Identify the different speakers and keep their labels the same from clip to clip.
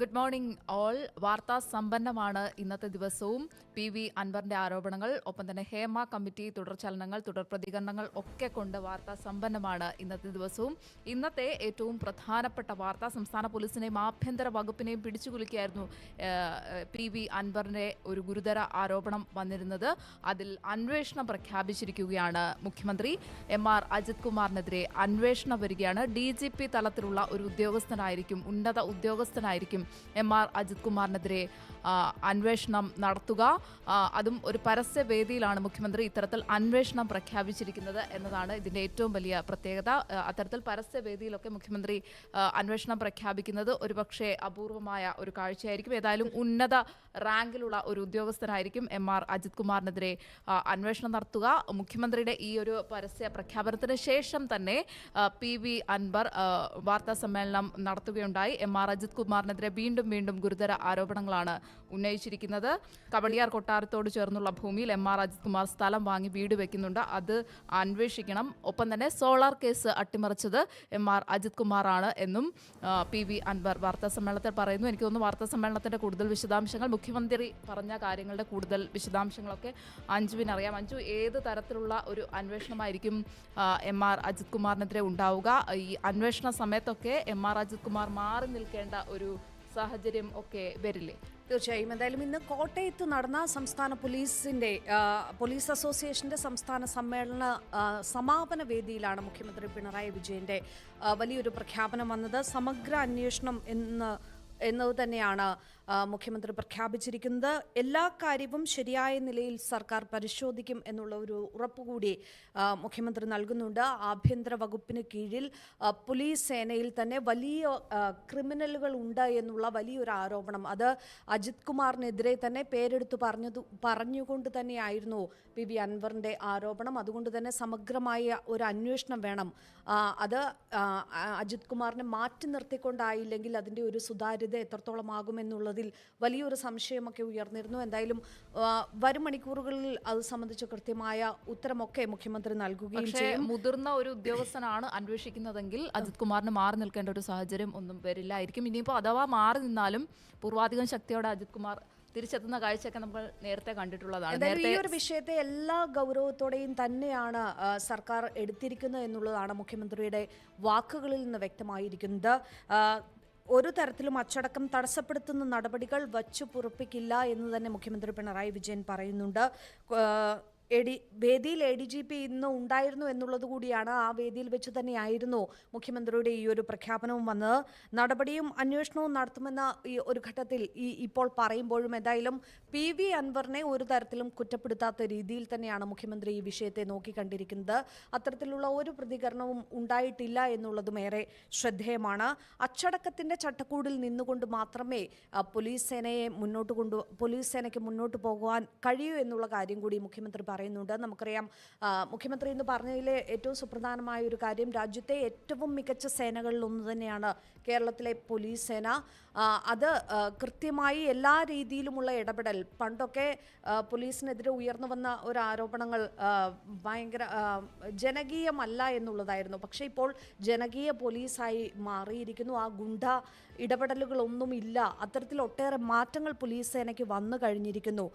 Speaker 1: Good morning all വാർത്താ സമ്പന്നമാണ് ഇന്നത്തെ ദിവസവും. പി വി അൻവറിന്റെ ആരോപണങ്ങൾ ഒപ്പം തന്നെ ഹേമ കമ്മിറ്റി തുടർചലനങ്ങൾ തുടർ പ്രതികരണങ്ങൾ ഒക്കെ കൊണ്ട് വാർത്താ സമ്പന്നമാണ് ഇന്നത്തെ ദിവസവും. ഇന്നത്തെ ഏറ്റവും പ്രധാനപ്പെട്ട വാർത്ത സംസ്ഥാന പോലീസിനെയും ആഭ്യന്തര വകുപ്പിനെയും പിടിച്ചുകുലുക്കിയായിരുന്നു പി വി അൻവറിന്റെ ഒരു ഗുരുതര ആരോപണം വന്നിരുന്നത്. അതിൽ അന്വേഷണം പ്രഖ്യാപിച്ചിരിക്കുകയാണ് മുഖ്യമന്ത്രി. എം ആർ അജിത് കുമാറിനെതിരെ അന്വേഷണം വരികയാണ്. ഡി ജി പി തലത്തിലുള്ള ഒരു ഉദ്യോഗസ്ഥനായിരിക്കും ഉന്നത ഉദ്യോഗസ്ഥനായിരിക്കും എം ആർ അജിത് കുമാറിനെതിരെ അന്വേഷണം നടത്തുക. അതും ഒരു പരസ്യ വേദിയിലാണ് മുഖ്യമന്ത്രി ഇത്തരത്തിൽ അന്വേഷണം പ്രഖ്യാപിച്ചിരിക്കുന്നത് എന്നതാണ് ഇതിന്റെ ഏറ്റവും വലിയ പ്രത്യേകത. അത്തരത്തിൽ പരസ്യ വേദിയിലൊക്കെ മുഖ്യമന്ത്രി അന്വേഷണം പ്രഖ്യാപിക്കുന്നത് ഒരുപക്ഷെ അപൂർവമായ ഒരു കാഴ്ചയായിരിക്കും. ഏതായാലും ഉന്നത റാങ്കിലുള്ള ഒരു ഉദ്യോഗസ്ഥനായിരിക്കും എം ആർ അജിത് കുമാറിനെതിരെ അന്വേഷണം നടത്തുക. മുഖ്യമന്ത്രിയുടെ ഈ ഒരു പരസ്യ പ്രഖ്യാപനത്തിന് ശേഷം തന്നെ പി വി അൻവർ വാർത്താ സമ്മേളനം നടത്തുകയുണ്ടായി. എം ആർ അജിത് കുമാറിനെതിരെ വീണ്ടും വീണ്ടും ഗുരുതര ആരോപണങ്ങളാണ് ഉന്നയിച്ചിരിക്കുന്നത്. കവടിയാർ കൊട്ടാരത്തോട് ചേർന്നുള്ള ഭൂമിയിൽ എം ആർ അജിത് കുമാർ സ്ഥലം വാങ്ങി വീട് വെക്കുന്നുണ്ട്. അത് അന്വേഷിക്കണം. ഒപ്പം തന്നെ സോളാർ കേസ് അട്ടിമറിച്ചത് എം ആർ അജിത് കുമാറാണ് എന്നും പി വി അൻവർ വാർത്താ സമ്മേളനത്തിൽ പറയുന്നു. എനിക്ക് തോന്നുന്നു വാർത്താ സമ്മേളനത്തിന്റെ കൂടുതൽ വിശദാംശങ്ങൾ മുഖ്യമന്ത്രി പറഞ്ഞ കാര്യങ്ങളുടെ കൂടുതൽ വിശദാംശങ്ങളൊക്കെ അഞ്ജുവിന് അറിയാം. അഞ്ജു ഏത് തരത്തിലുള്ള ഒരു അന്വേഷണമായിരിക്കും എം ആർ അജിത് കുമാറിനെതിരെ ഉണ്ടാവുക? ഈ അന്വേഷണ സമയത്തൊക്കെ എം ആർ അജിത് കുമാർ മാറി നിൽക്കേണ്ട ഒരു സാഹചര്യം ഒക്കെ വരില്ലേ?
Speaker 2: തീർച്ചയായും. എന്തായാലും ഇന്ന് കോട്ടയത്ത് നടന്ന സംസ്ഥാന പോലീസിന്റെ പോലീസ് അസോസിയേഷന്റെ സംസ്ഥാന സമ്മേളന സമാപന വേദിയിലാണ് മുഖ്യമന്ത്രി പിണറായി വിജയന്റെ വലിയൊരു പ്രഖ്യാപനം വന്നത്. സമഗ്ര അന്വേഷണം എന്ന് എന്നത് തന്നെയാണ് മുഖ്യമന്ത്രി പ്രഖ്യാപിച്ചിരിക്കുന്നത് എല്ലാ കാര്യവും ശരിയായ നിലയിൽ സർക്കാർ പരിശോധിക്കും എന്നുള്ള ഒരു ഉറപ്പുകൂടി മുഖ്യമന്ത്രി നൽകുന്നുണ്ട്. ആഭ്യന്തര വകുപ്പിന് കീഴിൽ പോലീസ് സേനയിൽ തന്നെ വലിയ ക്രിമിനലുകൾ ഉണ്ട് എന്നുള്ള വലിയൊരു ആരോപണം. അത് അജിത് കുമാറിനെതിരെ തന്നെ പേരെടുത്ത് പറഞ്ഞത് പറഞ്ഞുകൊണ്ട് തന്നെയായിരുന്നു പി. വി. അൻവറിന്റെ ആരോപണം. അതുകൊണ്ട് തന്നെ സമഗ്രമായ ഒരു അന്വേഷണം വേണം. അത് അജിത് കുമാറിനെ മാറ്റി നിർത്തിക്കൊണ്ടായില്ലെങ്കിൽ അതിന്റെ ഒരു സുതാര്യത എത്രത്തോളമാകുമെന്നുള്ളതിൽ വലിയൊരു സംശയമൊക്കെ ഉയർന്നിരുന്നു. എന്തായാലും വരും മണിക്കൂറുകളിൽ അത് സംബന്ധിച്ച് കൃത്യമായ ഉത്തരമൊക്കെ മുഖ്യമന്ത്രി നൽകുകയും ചെയ്യും.
Speaker 1: മുതിർന്ന ഒരു ഉദ്യോഗസ്ഥനാണ് അന്വേഷിക്കുന്നതെങ്കിൽ അജിത് കുമാറിന് മാറി നിൽക്കേണ്ട ഒരു സാഹചര്യം ഒന്നും വരില്ലായിരിക്കും. ഇനിയിപ്പോൾ അഥവാ മാറി നിന്നാലും പൂർവാധികം ശക്തിയോടെ അജിത് കുമാർ തിരിച്ചെത്തുന്ന കാഴ്ചയൊക്കെ നമ്മൾ നേരത്തെ കണ്ടിട്ടുള്ളതാണ്.
Speaker 2: ഈ ഒരു വിഷയത്തെ എല്ലാ ഗൗരവത്തോടെയും തന്നെയാണ് സർക്കാർ എടുത്തിരിക്കുന്നത് എന്നുള്ളതാണ് മുഖ്യമന്ത്രിയുടെ വാക്കുകളിൽ നിന്ന് വ്യക്തമായിരിക്കുന്നത്. ഒരു തരത്തിലും അച്ചടക്കം തടസ്സപ്പെടുത്തുന്ന നടപടികൾ വച്ചു പുറപ്പിക്കില്ല എന്ന് തന്നെ മുഖ്യമന്ത്രി പിണറായി വിജയൻ പറയുന്നുണ്ട്. ആ, എ ഡി വേദിയിൽ എ ഡി ജി പി ഇന്ന് ഉണ്ടായിരുന്നു എന്നുള്ളത് കൂടിയാണ് ആ വേദിയിൽ വെച്ച് തന്നെയായിരുന്നു മുഖ്യമന്ത്രിയുടെ ഈ ഒരു പ്രഖ്യാപനവും വന്നത്. നടപടിയും അന്വേഷണവും നടത്തുമെന്ന ഈ ഒരു ഘട്ടത്തിൽ ഈ ഇപ്പോൾ പറയുമ്പോഴും എന്തായാലും പി വി അൻവറിനെ ഒരു തരത്തിലും കുറ്റപ്പെടുത്താത്ത രീതിയിൽ തന്നെയാണ് മുഖ്യമന്ത്രി ഈ വിഷയത്തെ നോക്കിക്കണ്ടിരിക്കുന്നത്. അത്തരത്തിലുള്ള ഒരു പ്രതികരണവും ഉണ്ടായിട്ടില്ല എന്നുള്ളതും ഏറെ ശ്രദ്ധേയമാണ്. അച്ചടക്കത്തിന്റെ ചട്ടക്കൂടിൽ നിന്നുകൊണ്ട് മാത്രമേ പോലീസ് സേനയെ മുന്നോട്ട് കൊണ്ടു പോലീസ് സേനയ്ക്ക് മുന്നോട്ട് പോകുവാൻ കഴിയൂ എന്നുള്ള കാര്യം കൂടി മുഖ്യമന്ത്രി പറയുന്നുണ്ട്. നമുക്കറിയാം മുഖ്യമന്ത്രി എന്ന് പറഞ്ഞതിലെ ഏറ്റവും സുപ്രധാനമായ ഒരു കാര്യം രാജ്യത്തെ ഏറ്റവും മികച്ച സേനകളിൽ ഒന്ന് തന്നെയാണ് കേരളത്തിലെ പോലീസ് സേന. അത് കൃത്യമായി എല്ലാ രീതിയിലുമുള്ള ഇടപെടൽ പണ്ടൊക്കെ പോലീസിനെതിരെ ഉയർന്നു വന്ന ഒരു ആരോപണങ്ങൾ ഭയങ്കര ജനകീയമല്ല എന്നുള്ളതായിരുന്നു. പക്ഷേ ഇപ്പോൾ ജനകീയ പോലീസായി മാറിയിരിക്കുന്നു. ആ ഗുണ്ട ഇടപെടലുകളൊന്നുമില്ല. അത്തരത്തിൽ ഒട്ടേറെ മാറ്റങ്ങൾ പോലീസ് സേനയ്ക്ക് വന്നു കഴിഞ്ഞിരിക്കുന്നു.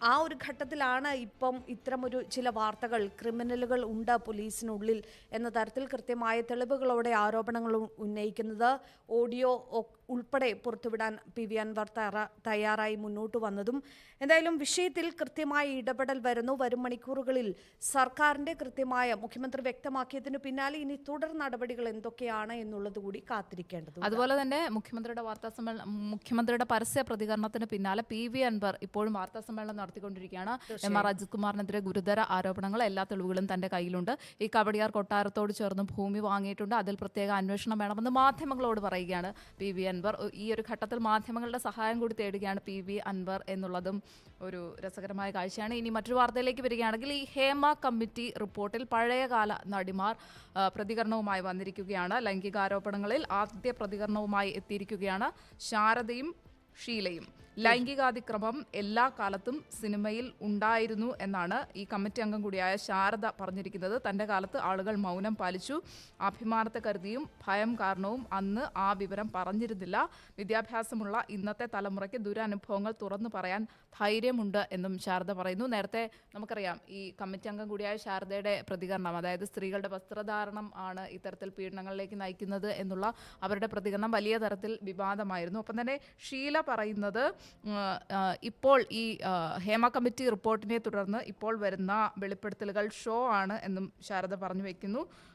Speaker 2: ആ, ഒരു ഘട്ടത്തിലാണ് ഇപ്പം ഇത്തരമൊരു ചില വാർത്തകൾ ക്രിമിനലുകൾ ഉണ്ട് പോലീസിനുള്ളിൽ എന്ന തരത്തിൽ കൃത്യമായ തെളിവുകളോടെ ആരോപണങ്ങൾ ഉന്നയിക്കുന്നത്. ഓഡിയോ ഉൾപ്പെടെ പുറത്തുവിടാൻ പി വി അൻവർ തയ്യാറായി മുന്നോട്ട് വന്നതും. എന്തായാലും വിഷയത്തിൽ കൃത്യമായ ഇടപെടൽ വരുന്നു. വരും മണിക്കൂറുകളിൽ സർക്കാരിന്റെ കൃത്യമായ മുഖ്യമന്ത്രി വ്യക്തമാക്കിയതിന് പിന്നാലെ ഇനി തുടർ നടപടികൾ എന്തൊക്കെയാണ് എന്നുള്ളത് കൂടി കാത്തിരിക്കേണ്ടത്
Speaker 1: അതുപോലെ തന്നെ മുഖ്യമന്ത്രിയുടെ വാർത്താ സമ്മേളനം മുഖ്യമന്ത്രിയുടെ പരസ്യ പ്രതികരണത്തിന് പിന്നാലെ പി വി അൻവർ ഇപ്പോഴും വാർത്താ സമ്മേളനം നടത്തിക്കൊണ്ടിരിക്കുകയാണ്. എം ആർ അജിത് കുമാറിനെതിരെ ഗുരുതര ആരോപണങ്ങൾ എല്ലാ തെളിവുകളും തന്റെ കയ്യിലുണ്ട്. ഈ കവടിയാർ കൊട്ടാരത്തോട് ചേർന്ന് ഭൂമി വാങ്ങിയിട്ടുണ്ട്. അതിൽ പ്രത്യേക അന്വേഷണം വേണമെന്ന് മാധ്യമങ്ങളോട് പറയുകയാണ് പി വി അൻവർ. ഈ ഒരു ഘട്ടത്തിൽ മാധ്യമങ്ങളുടെ സഹായം കൂടി തേടുകയാണ് പി വി അൻവർ എന്നുള്ളതും ഒരു രസകരമായ കാഴ്ചയാണ്. ഇനി മറ്റൊരു വാർത്തയിലേക്ക് വരികയാണെങ്കിൽ ഈ ഹേമ കമ്മിറ്റി റിപ്പോർട്ടിൽ പഴയകാല നടിമാർ പ്രതികരണവുമായി വന്നിരിക്കുകയാണ്. ലൈംഗികാരോപണങ്ങളിൽ ആദ്യ പ്രതികരണവുമായി എത്തിയിരിക്കുകയാണ് ശാരദയും ഷീലയും. ലൈംഗികാതിക്രമം എല്ലാ കാലത്തും സിനിമയിൽ ഉണ്ടായിരുന്നു എന്നാണ് ഈ കമ്മിറ്റി അംഗം കൂടിയായ ശാരദ പറഞ്ഞിരിക്കുന്നത്. തന്റെ കാലത്ത് ആളുകൾ മൗനം പാലിച്ചു. അഭിമാനത്തെ കരുതിയും ഭയം കാരണവും അന്ന് ആ വിവരം പറഞ്ഞിരുന്നില്ല. വിദ്യാഭ്യാസമുള്ള ഇന്നത്തെ തലമുറയ്ക്ക് ദുരനുഭവങ്ങൾ തുറന്നു പറയാൻ ധൈര്യമുണ്ട് എന്നും ശാരദ പറയുന്നു. നേരത്തെ നമുക്കറിയാം ഈ കമ്മിറ്റി അംഗം കൂടിയായ ശാരദയുടെ പ്രതികരണം അതായത് സ്ത്രീകളുടെ വസ്ത്രധാരണം ആണ് ഇത്തരത്തിൽ പീഡനങ്ങളിലേക്ക് നയിക്കുന്നത് എന്നുള്ള അവരുടെ പ്രതികരണം വലിയ തരത്തിൽ വിവാദമായിരുന്നു. ഒപ്പം തന്നെ ഷീല പറയുന്നത് ഇപ്പോൾ ഈ ഹേമ കമ്മിറ്റി റിപ്പോർട്ടിനെ തുടർന്ന് ഇപ്പോൾ വരുന്ന വെളിപ്പെടുത്തലുകൾ ഷോ ആണ് എന്നും ശാരദ പറഞ്ഞു വെക്കുന്നു. ആ,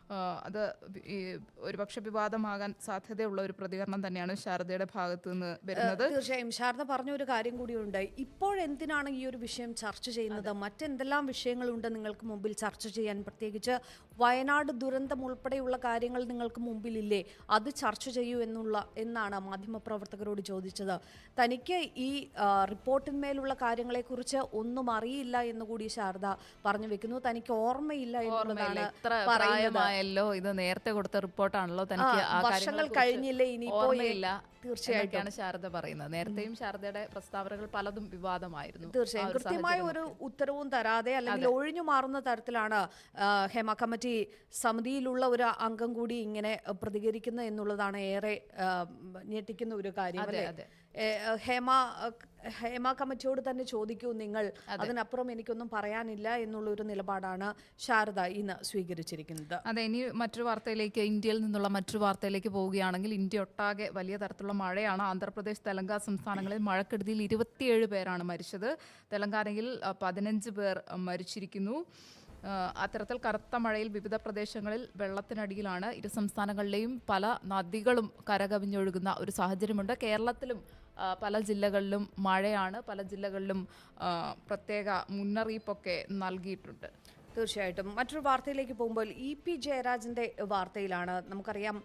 Speaker 1: അത് ഈ ഒരുപക്ഷെ വിവാദമാകാൻ സാധ്യതയുള്ള ഒരു പ്രതികരണം തന്നെയാണ് ശാരദയുടെ ഭാഗത്തു നിന്ന് വരുന്നത്
Speaker 2: തീർച്ചയായും. ശാരദ പറഞ്ഞ ഒരു കാര്യം കൂടിയുണ്ട്. ഇപ്പോഴെന്തിനാണ് ഈ ഒരു വിഷയം ചർച്ച ചെയ്യുന്നത്? മറ്റെന്തെല്ലാം വിഷയങ്ങളുണ്ട് നിങ്ങൾക്ക് മുമ്പിൽ ചർച്ച ചെയ്യാൻ? പ്രത്യേകിച്ച് വയനാട് ദുരന്തം ഉൾപ്പെടെയുള്ള കാര്യങ്ങൾ നിങ്ങൾക്ക് മുമ്പിലില്ലേ? അത് ചർച്ച ചെയ്യൂ എന്നുള്ള എന്നാണ് മാധ്യമപ്രവർത്തകരോട് ചോദിച്ചത്. തനിക്ക് ഈ റിപ്പോർട്ടിന്മേലുള്ള കാര്യങ്ങളെക്കുറിച്ച് ഒന്നും അറിയില്ല എന്ന് കൂടി ശാരദ പറഞ്ഞു വെക്കുന്നു. തനിക്ക് ഓർമ്മയില്ല
Speaker 1: ഓർമ്മയില്ല.
Speaker 2: എന്നുള്ളതാണ് പറയുന്നത്.
Speaker 1: പ്രായമായല്ലോ ഇത് നേരത്തെ കൊടുത്ത റിപ്പോർട്ടാണല്ലോ തനിക്ക്
Speaker 2: ആ, വർഷങ്ങൾ
Speaker 1: കാര്യങ്ങളെക്കുറിച്ച്
Speaker 2: കഴിഞ്ഞില്ലേ? ഇനിയിപ്പോ
Speaker 1: ഓർമ്മയില്ല.
Speaker 2: തീർച്ചയായിട്ടും.
Speaker 1: എന്നൊക്കെയാണ് ശാരദ പറയുന്നത്. നേരത്തെയും ശാരദയുടെ പ്രസ്താവനകൾ പലതും വിവാദമായിരുന്നു.
Speaker 2: തീർച്ചയായും.
Speaker 1: ഒരു
Speaker 2: കൃത്യമായ ഒരു ഉത്തരവും തരാതെ അല്ലെങ്കിൽ ഒഴിഞ്ഞു മാറുന്ന തരത്തിലാണ് ആ, ഹേമ കമ്മിറ്റി സമിതിയിലുള്ള ഒരു അംഗം കൂടി ഇങ്ങനെ പ്രതികരിക്കുന്നത് എന്നുള്ളതാണ് ഏറെ ആ, ഞെട്ടിക്കുന്ന ഒരു കാര്യം
Speaker 1: അതെ,
Speaker 2: അല്ലേ?
Speaker 1: അതെ.
Speaker 2: ഹേമ ഹേമ കമ്മിറ്റിയോട് തന്നെ ചോദിക്കൂ നിങ്ങൾ. അതിനപ്പുറം എനിക്കൊന്നും പറയാനില്ല എന്നുള്ള ഒരു നിലപാടാണ് ശാരദ ഇന്ന് സ്വീകരിച്ചിരിക്കുന്നത്.
Speaker 1: അതെ ഇനി മറ്റൊരു വാർത്തയിലേക്ക് ഇന്ത്യയിൽ നിന്നുള്ള മറ്റൊരു വാർത്തയിലേക്ക് പോവുകയാണെങ്കിൽ ഇന്ത്യ ഒട്ടാകെ വലിയ തരത്തിലുള്ള മഴയാണ്. ആന്ധ്രാപ്രദേശ് തെലങ്കാന സംസ്ഥാനങ്ങളിൽ മഴക്കെടുതിയിൽ ഇരുപത്തിയേഴ് പേരാണ് മരിച്ചത്. തെലങ്കാനയിൽ പതിനഞ്ച് പേർ മരിച്ചിരിക്കുന്നു. അത്തരത്തിൽ കറുത്ത മഴയിൽ വിവിധ പ്രദേശങ്ങളിൽ വെള്ളത്തിനടിയിലാണ്. ഇരു സംസ്ഥാനങ്ങളിലെയും പല നദികളും കരകവിഞ്ഞൊഴുകുന്ന ഒരു സാഹചര്യമുണ്ട്. കേരളത്തിലും പല ജില്ലകളിലും മഴയാണ്. പല ജില്ലകളിലും പ്രത്യേക മുന്നറിയിപ്പൊക്കെ നൽകിയിട്ടുണ്ട്.
Speaker 2: തീർച്ചയായിട്ടും. മറ്റൊരു വാർത്തയിലേക്ക് പോകുമ്പോൾ ഇ പി ജയരാജന്റെ വാർത്തയിലാണ്. നമുക്കറിയാം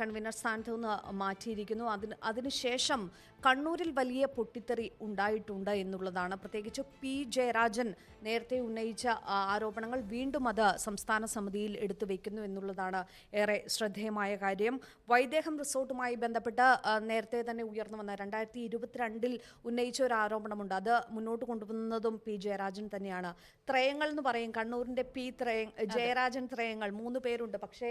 Speaker 2: കൺവീനർ സ്ഥാനത്ത് നിന്ന് മാറ്റിയിരിക്കുന്നു. അതിന് അതിനുശേഷം കണ്ണൂരിൽ വലിയ പൊട്ടിത്തെറി ഉണ്ടായിട്ടുണ്ട് എന്നുള്ളതാണ്. പ്രത്യേകിച്ച് പി ജയരാജൻ നേരത്തെ ഉന്നയിച്ച ആരോപണങ്ങൾ വീണ്ടും അത് സംസ്ഥാന സമിതിയിൽ എടുത്തു വയ്ക്കുന്നു എന്നുള്ളതാണ് ഏറെ ശ്രദ്ധേയമായ കാര്യം. വൈദേഹം റിസോർട്ടുമായി ബന്ധപ്പെട്ട് നേരത്തെ തന്നെ ഉയർന്നു വന്ന രണ്ടായിരത്തി ഇരുപത്തിരണ്ടിൽ ഉന്നയിച്ച ഒരു ആരോപണമുണ്ട്. അത് മുന്നോട്ട് കൊണ്ടുവന്നതും പി ജയരാജൻ തന്നെയാണ്. ത്രയങ്ങൾ എന്ന് പറയും കണ്ണൂരിന്റെ പി ത്രയ ജയരാജൻ ത്രയങ്ങൾ മൂന്ന് പേരുണ്ട്. പക്ഷേ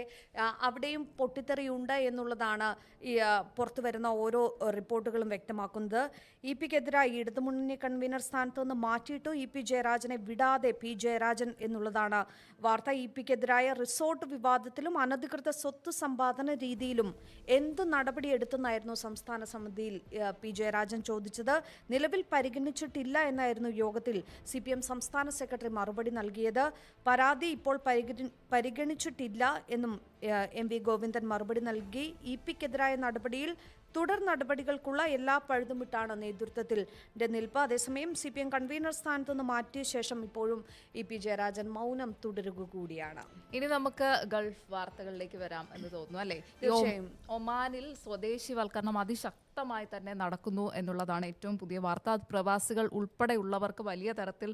Speaker 2: അവിടെയും പൊട്ടിത്തെറിയുണ്ട് എന്നുള്ളതാണ് ഈ പുറത്തു വരുന്ന ഓരോ റിപ്പോർട്ടുകളും വ്യക്തമാക്കുന്നത്. ഇ പിക്കെതിരായി ഇടതുമുന്നണി കൺവീനർ സ്ഥാനത്ത് നിന്ന് മാറ്റിയിട്ടു ഇ പി ജയരാജനെ വിടാതെ പി ജയരാജൻ എന്നുള്ളതാണ് വാർത്ത. ഇ പിക്കെതിരായ റിസോർട്ട് വിവാദത്തിലും അനധികൃത സ്വത്ത് സമ്പാദന രീതിയിലും എന്ത് നടപടി എടുത്തെന്നായിരുന്നു സംസ്ഥാന സമിതിയിൽ പി ജയരാജൻ ചോദിച്ചത്. നിലവിൽ പരിഗണിച്ചിട്ടില്ല എന്നായിരുന്നു യോഗത്തിൽ സി പി എം സംസ്ഥാന സെക്രട്ടറി മറുപടി നൽകിയത്. പരാതി ഇപ്പോൾ പരിഗണിച്ചിട്ടില്ല എന്നും എം വി ഗോവിന്ദൻ മറുപടി നൽകി. ഇ പിക്കെതിരായ നടപടിയിൽ തുടർ നടപടികൾക്കുള്ള എല്ലാ പഴുതുമിട്ടാണ് നേതൃത്വത്തിൽ നിൽപ്പ്. അതേസമയം സി പി എം കൺവീനർ സ്ഥാനത്ത് നിന്ന് മാറ്റിയ ശേഷം ഇപ്പോഴും ഇ പി ജയരാജൻ മൗനം തുടരുക കൂടിയാണ്
Speaker 1: ഇനി നമുക്ക് ഗൾഫ് വാർത്തകളിലേക്ക് വരാം എന്ന് തോന്നുന്നു അല്ലേ?
Speaker 2: തീർച്ചയായും.
Speaker 1: ഒമാനിൽ സ്വദേശിവൽക്കരണം അതിശക്തമായി തന്നെ നടക്കുന്നു എന്നുള്ളതാണ് ഏറ്റവും പുതിയ വാർത്ത. പ്രവാസികൾ ഉൾപ്പെടെയുള്ളവർക്ക് വലിയ തരത്തിൽ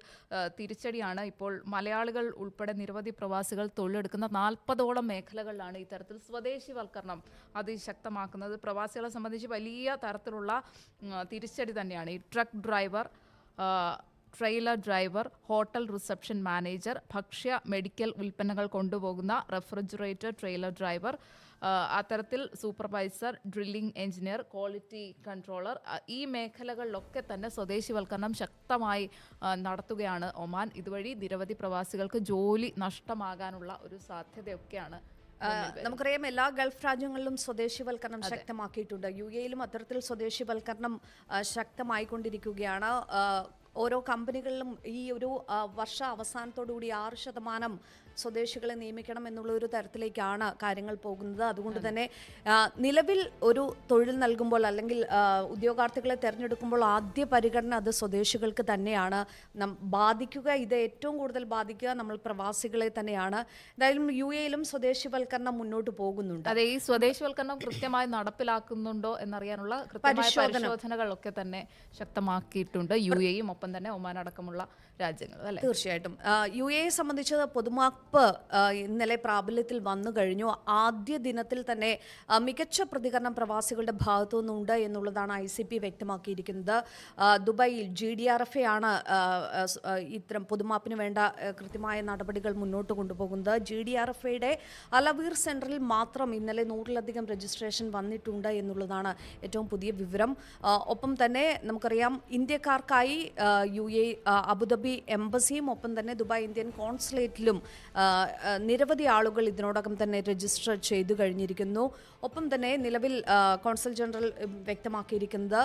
Speaker 1: തിരിച്ചടിയാണ് ഇപ്പോൾ മലയാളികൾ ഉൾപ്പെടെ നിരവധി പ്രവാസികൾ തൊഴിലെടുക്കുന്ന നാൽപ്പതോളം മേഖലകളിലാണ് ഇത്തരത്തിൽ സ്വദേശിവൽക്കരണം അതിശക്തമാക്കുന്നത്. പ്രവാസികളെ സംബന്ധിച്ച് വലിയ തരത്തിലുള്ള തിരിച്ചടി തന്നെയാണ്. ഈ truck driver trailer driver hotel reception manager ഭക്ഷ്യ മെഡിക്കൽ ഉൽപ്പന്നങ്ങൾ കൊണ്ടുപോകുന്ന റെഫ്രിജറേറ്റർ ട്രെയിലർ ഡ്രൈവർ അത്തരത്തിൽ supervisor drilling engineer quality controller ഈ മേഖലകളിലൊക്കെ തന്നെ സ്വദേശിവൽക്കരണം ശക്തമായി നടത്തുകയാണ് ഒമാൻ. ഇതുവഴി നിരവധി പ്രവാസികൾക്ക് ജോലി നഷ്ടമാകാനുള്ള ഒരു സാധ്യതയൊക്കെയാണ്
Speaker 2: നമുക്കറിയാം എല്ലാ ഗൾഫ് രാജ്യങ്ങളിലും സ്വദേശിവൽക്കരണം ശക്തമാക്കിയിട്ടുണ്ട്. യു എയിലും അത്തരത്തിൽ സ്വദേശിവൽക്കരണം ശക്തമായിക്കൊണ്ടിരിക്കുകയാണ്. ഓരോ കമ്പനികളിലും ഈ ഒരു വർഷ അവസാനത്തോടുകൂടി ആറ് ശതമാനം സ്വദേശികളെ നിയമിക്കണം എന്നുള്ള ഒരു തരത്തിലേക്കാണ് കാര്യങ്ങൾ പോകുന്നത്. അതുകൊണ്ട് തന്നെ നിലവിൽ ഒരു തൊഴിൽ നൽകുമ്പോൾ അല്ലെങ്കിൽ ഉദ്യോഗാർത്ഥികളെ തിരഞ്ഞെടുക്കുമ്പോൾ ആദ്യ പരിഗണന അത് സ്വദേശികൾക്ക് തന്നെയാണ്. ബാധിക്കുക ഇത് ഏറ്റവും കൂടുതൽ ബാധിക്കുക നമ്മൾ പ്രവാസികളെ തന്നെയാണ്. എന്തായാലും യു എയിലും സ്വദേശിവൽക്കരണം മുന്നോട്ട് പോകുന്നുണ്ട്.
Speaker 1: അതെ ഈ സ്വദേശിവൽക്കരണം കൃത്യമായി നടപ്പിലാക്കുന്നുണ്ടോ എന്നറിയാനുള്ള. പരിശോധനകളൊക്കെ തന്നെ ശക്തമാക്കിയിട്ടുണ്ട് യു എയും ഒപ്പം തന്നെ ഒമാൻ അടക്കമുള്ള രാജ്യങ്ങൾ അല്ലെ?
Speaker 2: തീർച്ചയായിട്ടും. യു എയെ സംബന്ധിച്ച് പൊതുമാ കപ്പ് ഇന്നലെ പ്രാബല്യത്തിൽ വന്നു കഴിഞ്ഞു. ആദ്യ ദിനത്തിൽ തന്നെ മികച്ച പ്രതികരണം പ്രവാസികളുടെ ഭാഗത്തു നിന്നുണ്ട് എന്നുള്ളതാണ് ഐ സി പി വ്യക്തമാക്കിയിരിക്കുന്നത്. ദുബായിൽ ജി ഡി ആർ എഫ് ആണ് ഇത്തരം പൊതുമാപ്പിന് വേണ്ട കൃത്യമായ നടപടികൾ മുന്നോട്ട് കൊണ്ടുപോകുന്നത്. ജി ഡി ആർ എഫ് എയുടെ അലവീർ സെന്ററിൽ മാത്രം ഇന്നലെ നൂറിലധികം രജിസ്ട്രേഷൻ വന്നിട്ടുണ്ട് എന്നുള്ളതാണ് ഏറ്റവും പുതിയ വിവരം. ഒപ്പം തന്നെ നമുക്കറിയാം ഇന്ത്യക്കാർക്കായി യു എ അബുദാബി എംബസിയും ഒപ്പം തന്നെ ദുബായ് ഇന്ത്യൻ കോൺസുലേറ്റിലും നിരവധി ആളുകൾ ഇതിനോടകം തന്നെ രജിസ്റ്റർ ചെയ്തു കഴിഞ്ഞിരിക്കുന്നു. ഒപ്പം തന്നെ നിലവിൽ കോൺസൽ ജനറൽ വ്യക്തമാക്കിയിരിക്കുന്നത്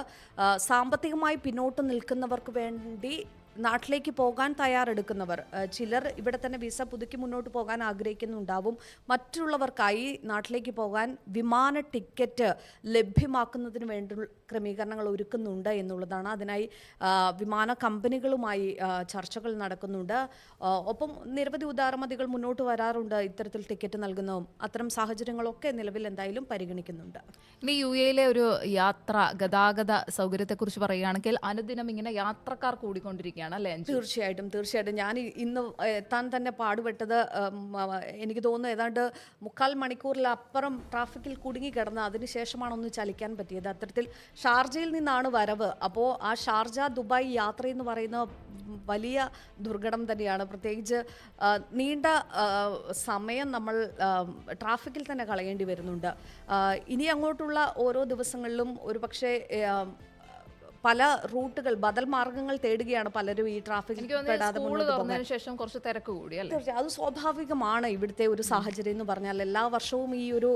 Speaker 2: സാമ്പത്തികമായി പിന്നോട്ട് നിൽക്കുന്നവർക്ക് വേണ്ടി നാട്ടിലേക്ക് പോകാൻ തയ്യാറെടുക്കുന്നവർ ചിലർ ഇവിടെ തന്നെ വിസ പുതുക്കി മുന്നോട്ട് പോകാൻ ആഗ്രഹിക്കുന്നുണ്ടാവും. മറ്റുള്ളവർക്കായി നാട്ടിലേക്ക് പോകാൻ വിമാന ടിക്കറ്റ് ലഭ്യമാക്കുന്നതിന് വേണ്ടി ക്രമീകരണങ്ങൾ ഒരുക്കുന്നുണ്ട് എന്നുള്ളതാണ്. അതിനായി വിമാന കമ്പനികളുമായി ചർച്ചകൾ നടക്കുന്നുണ്ട്. ഒപ്പം നിരവധി ഉദാരമതികൾ മുന്നോട്ട് വരാറുണ്ട് ഇത്തരത്തിൽ ടിക്കറ്റ് നൽകുന്നതും. അത്തരം സാഹചര്യങ്ങളൊക്കെ നിലവിൽ എന്തായാലും പരിഗണിക്കുന്നുണ്ട്.
Speaker 1: ഇനി യു എയിലെ ഒരു യാത്ര ഗതാഗത സൗകര്യത്തെക്കുറിച്ച് പറയുകയാണെങ്കിൽ അനുദിനം ഇങ്ങനെ യാത്രക്കാർ കൂടിക്കൊണ്ടിരിക്കുകയാണ് അല്ലേ
Speaker 2: തീർച്ചയായിട്ടും തീർച്ചയായിട്ടും. ഞാൻ ഇന്ന് എത്താൻ തന്നെ പാടുപെട്ടത് എനിക്ക് തോന്നുന്നു ഏതാണ്ട് മുക്കാൽ മണിക്കൂറിലപ്പുറം ട്രാഫിക്കിൽ കുടുങ്ങി കിടന്ന് അതിനുശേഷമാണ് ഒന്ന് ചലിക്കാൻ പറ്റിയത്. അത്തരത്തിൽ ഷാർജയിൽ നിന്നാണ് വരവ്. അപ്പോൾ ആ ഷാർജ ദുബായ് യാത്ര എന്ന് പറയുന്ന വലിയ ദുർഘടം തന്നെയാണ്. പ്രത്യേകിച്ച് നീണ്ട സമയം നമ്മൾ ട്രാഫിക്കിൽ തന്നെ കളയേണ്ടി വരുന്നുണ്ട്. ഇനി അങ്ങോട്ടുള്ള ഓരോ ദിവസങ്ങളിലും ഒരു പക്ഷേ പല റൂട്ടുകൾ ബദൽ മാർഗങ്ങൾ തേടുകയാണ് പലരും ഈ
Speaker 1: ട്രാഫിക്
Speaker 2: പെടാതെ
Speaker 1: ശേഷം കുറച്ച് തിരക്ക് കൂടി
Speaker 2: തീർച്ചയായും. അത് സ്വാഭാവികമാണ് ഇവിടുത്തെ ഒരു സാഹചര്യം എന്ന് പറഞ്ഞാൽ. എല്ലാ വർഷവും ഈ ഒരു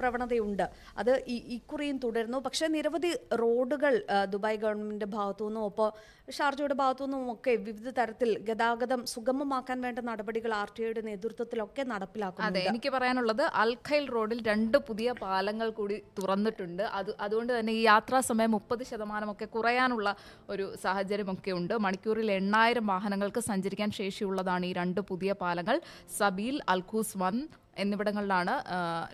Speaker 2: പ്രവണതയുണ്ട്. അത് ഈ ഇക്കുറിയും തുടരുന്നു. പക്ഷേ നിരവധി റോഡുകൾ ദുബായ് ഗവൺമെന്റിന്റെ ഭാഗത്തു നിന്നും ഒപ്പം ഷാർജയുടെ ഭാഗത്തു നിന്നും ഒക്കെ വിവിധ തരത്തിൽ ഗതാഗതം സുഗമമാക്കാൻ വേണ്ട നടപടികൾ ആർ ടി ഐയുടെ നേതൃത്വത്തിലൊക്കെ
Speaker 1: നടപ്പിലാക്കും
Speaker 2: അതെ
Speaker 1: എനിക്ക് പറയാനുള്ളത് അൽഖൈൽ റോഡിൽ രണ്ട് പുതിയ പാലങ്ങൾ കൂടി തുറന്നിട്ടുണ്ട്. അത് അതുകൊണ്ട് തന്നെ ഈ യാത്രാ സമയം മുപ്പത് ശതമാനമൊക്കെ കുറയാനുള്ള ഒരു സാഹചര്യമൊക്കെ ഉണ്ട്. മണിക്കൂറിൽ എണ്ണായിരം വാഹനങ്ങൾക്ക് സഞ്ചരിക്കാൻ ശേഷിയുള്ളതാണ് ഈ രണ്ട് പുതിയ പാലങ്ങൾ. സബീൽ അൽഖൂസ് വൻ എന്നിവിടങ്ങളിലാണ്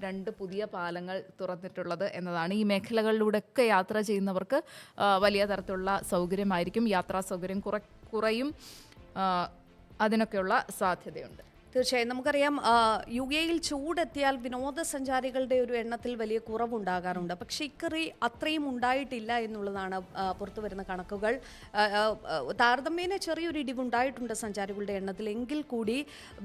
Speaker 1: രണ്ട് പുതിയ പാലങ്ങൾ തുറന്നിട്ടുള്ളത് എന്നതാണ്. ഈ മേഖലകളിലൂടെയൊക്കെ യാത്ര ചെയ്യുന്നവർക്ക് വലിയ തരത്തിലുള്ള സൗകര്യമായിരിക്കും. യാത്രാ സൗകര്യം കുറ കുറയും അതിനൊക്കെയുള്ള സാധ്യതയുണ്ട്.
Speaker 2: തീർച്ചയായും. നമുക്കറിയാം യു എയിൽ ചൂടെത്തിയാൽ വിനോദസഞ്ചാരികളുടെ ഒരു എണ്ണത്തിൽ വലിയ കുറവുണ്ടാകാറുണ്ട്. പക്ഷേ ഇക്കറി അത്രയും ഉണ്ടായിട്ടില്ല എന്നുള്ളതാണ് പുറത്തു വരുന്ന കണക്കുകൾ. താരതമ്യേന ചെറിയൊരു ഇടിവുണ്ടായിട്ടുണ്ട് സഞ്ചാരികളുടെ എണ്ണത്തിൽ. എങ്കിൽ കൂടി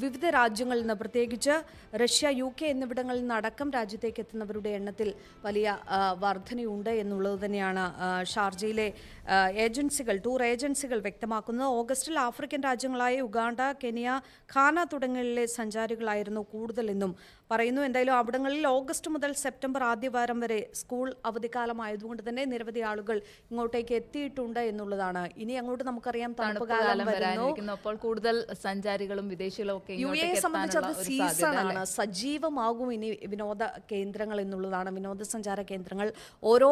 Speaker 2: വിവിധ രാജ്യങ്ങളിൽ നിന്ന് പ്രത്യേകിച്ച് റഷ്യ യു കെ എന്നിവിടങ്ങളിൽ നിന്ന് അടക്കം രാജ്യത്തേക്ക് എത്തുന്നവരുടെ എണ്ണത്തിൽ വലിയ വർധനയുണ്ട് എന്നുള്ളത് തന്നെയാണ് ഷാർജയിലെ ഏജൻസികൾ ടൂർ ഏജൻസികൾ വ്യക്തമാക്കുന്നത് ഓഗസ്റ്റിൽ ആഫ്രിക്കൻ രാജ്യങ്ങളായ ഉഗാണ്ട കെനിയ ഖാന തുടങ്ങിയങ്ങളിലെ സഞ്ചാരികളായിരുന്നു കൂടുതലെന്നും പറയുന്നു എന്തായാലും അവിടങ്ങളിൽ ഓഗസ്റ്റ് മുതൽ സെപ്റ്റംബർ ആദ്യവാരം വരെ സ്കൂൾ അവധിക്കാലമായതുകൊണ്ട് തന്നെ നിരവധി ആളുകൾ ഇങ്ങോട്ടേക്ക് എത്തിയിട്ടുണ്ട് എന്നുള്ളതാണ്. ഇനി അങ്ങോട്ട് നമുക്കറിയാം തണുപ്പ് കാലം വരുന്നു.
Speaker 1: അപ്പോൾ കൂടുതൽ സഞ്ചാരികളും വിദേശികളും ഒക്കെ
Speaker 2: യു
Speaker 1: എ
Speaker 2: സംബന്ധിച്ച് അത് ആണ് സജീവമാകും ഇനി വിനോദ കേന്ദ്രങ്ങൾ എന്നുള്ളതാണ്. വിനോദസഞ്ചാര കേന്ദ്രങ്ങൾ ഓരോ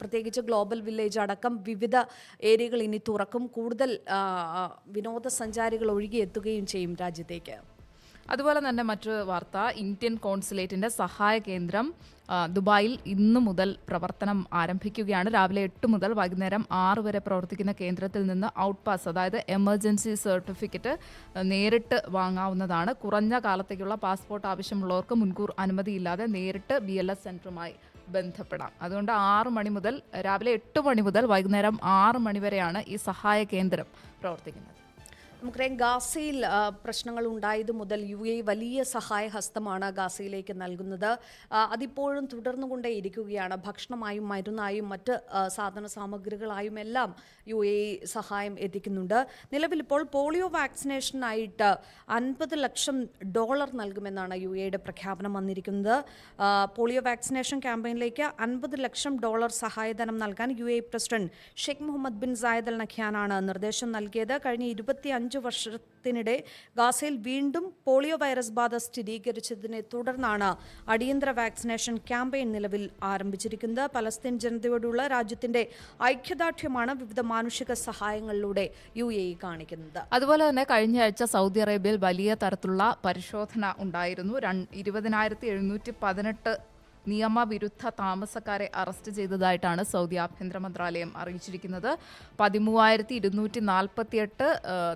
Speaker 2: പ്രത്യേകിച്ച് ഗ്ലോബൽ വില്ലേജ് അടക്കം വിവിധ ഏരിയകൾ ഇനി തുറക്കും. കൂടുതൽ വിനോദസഞ്ചാരികൾ ഒഴുകി എത്തുകയും ചെയ്യും രാജ്യത്തേക്ക്.
Speaker 1: അതുപോലെ തന്നെ മറ്റൊരു വാർത്ത ഇന്ത്യൻ കോൺസുലേറ്റിന്റെ സഹായ കേന്ദ്രം ദുബായിൽ ഇന്നു മുതൽ പ്രവർത്തനം ആരംഭിക്കുകയാണ്. രാവിലെ എട്ട് മുതൽ വൈകുന്നേരം ആറ് വരെ പ്രവർത്തിക്കുന്ന കേന്ദ്രത്തിൽ നിന്ന് ഔട്ട് പാസ് അതായത് എമർജൻസി സർട്ടിഫിക്കറ്റ് നേരിട്ട് വാങ്ങാവുന്നതാണ്. കുറഞ്ഞ കാലത്തേക്കുള്ള പാസ്പോർട്ട് ആവശ്യമുള്ളവർക്ക് മുൻകൂർ അനുമതിയില്ലാതെ നേരിട്ട് ബി എൽ എസ് സെന്ററുമായി ബന്ധപ്പെടാം. അതുകൊണ്ട് ആറ് മണി മുതൽ രാവിലെ എട്ട് മണി മുതൽ വൈകുന്നേരം ആറ് മണി വരെയാണ് ഈ സഹായ കേന്ദ്രം പ്രവർത്തിക്കുന്നത്.
Speaker 2: നമുക്കറിയാം ഗാസയിൽ പ്രശ്നങ്ങൾ ഉണ്ടായത് മുതൽ യു എ വലിയ സഹായ ഹസ്തമാണ് ഗാസയിലേക്ക് നൽകുന്നത്. അതിപ്പോഴും തുടർന്നുകൊണ്ടേ ഇരിക്കുകയാണ്. ഭക്ഷണമായും മരുന്നായും മറ്റ് സാധന സാമഗ്രികളായും എല്ലാം യു എ സഹായം എത്തിക്കുന്നുണ്ട്. നിലവിൽ ഇപ്പോൾ പോളിയോ വാക്സിനേഷനായിട്ട് അൻപത് ലക്ഷം ഡോളർ നൽകുമെന്നാണ് യു എയുടെ പ്രഖ്യാപനം വന്നിരിക്കുന്നത്. പോളിയോ വാക്സിനേഷൻ ക്യാമ്പയിനിലേക്ക് അൻപത് ലക്ഷം ഡോളർ സഹായധനം നൽകാൻ U A president Sheikh Mohammed bin Zayed Al നഖ്യാനാണ് നിർദ്ദേശം നൽകിയത്. കഴിഞ്ഞ ഇരുപത്തി അഞ്ച് വർഷത്തിനിടെ ഗാസയിൽ വീണ്ടും പോളിയോ വൈറസ് ബാധ സ്ഥിരീകരിച്ചതിനെ തുടർന്നാണ് അടിയന്തര വാക്സിനേഷൻ ക്യാമ്പയിൻ നിലവിൽ ആരംഭിച്ചിരിക്കുന്നത്. പലസ്തീൻ ജനതയോടുള്ള രാജ്യത്തിന്റെ ഐക്യദാർഢ്യമാണ് വിവിധ മാനുഷിക സഹായങ്ങളിലൂടെ യു എ കാണിക്കുന്നത്.
Speaker 1: അതുപോലെ തന്നെ കഴിഞ്ഞ ആഴ്ച സൗദി അറേബ്യയിൽ വലിയ തരത്തിലുള്ള പരിശോധന ഉണ്ടായിരുന്നു. ഇരുപതിനായിരത്തി എഴുന്നൂറ്റി പതിനെട്ട് നിയമവിരുദ്ധ താമസക്കാരെ അറസ്റ്റ് ചെയ്തതായിട്ടാണ് സൗദി ആഭ്യന്തര മന്ത്രാലയം അറിയിച്ചിരിക്കുന്നത്. പതിമൂവായിരത്തി ഇരുന്നൂറ്റി നാൽപ്പത്തിയെട്ട്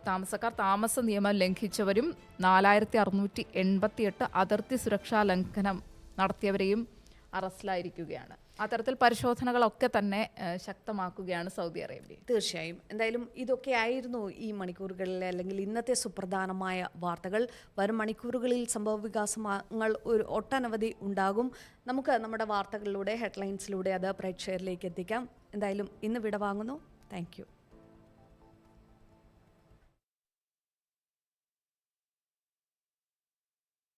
Speaker 1: താമസക്കാർ താമസ നിയമം ലംഘിച്ചവരും നാലായിരത്തി അറുന്നൂറ്റി എൺപത്തിയെട്ട് അതിർത്തി സുരക്ഷാ ലംഘനം നടത്തിയവരെയും അറസ്റ്റിലായിരിക്കുകയാണ്. അത്തരത്തിൽ പരിശോധനകളൊക്കെ തന്നെ ശക്തമാക്കുകയാണ് സൗദി അറേബ്യ.
Speaker 2: തീർച്ചയായും. എന്തായാലും ഇതൊക്കെ ആയിരുന്നു ഈ മണിക്കൂറുകളിലെ അല്ലെങ്കിൽ ഇന്നത്തെ സുപ്രധാനമായ വാർത്തകൾ. വരും മണിക്കൂറുകളിൽ സംഭവ വികാസങ്ങൾ ഒരു ഒട്ടനവധി ഉണ്ടാകും. നമുക്ക് നമ്മുടെ വാർത്തകളിലൂടെ ഹെഡ്ലൈൻസിലൂടെ അത് പ്രേക്ഷകരിലേക്ക് എത്തിക്കാം. എന്തായാലും ഇന്ന് വിടവാങ്ങുന്നു. താങ്ക്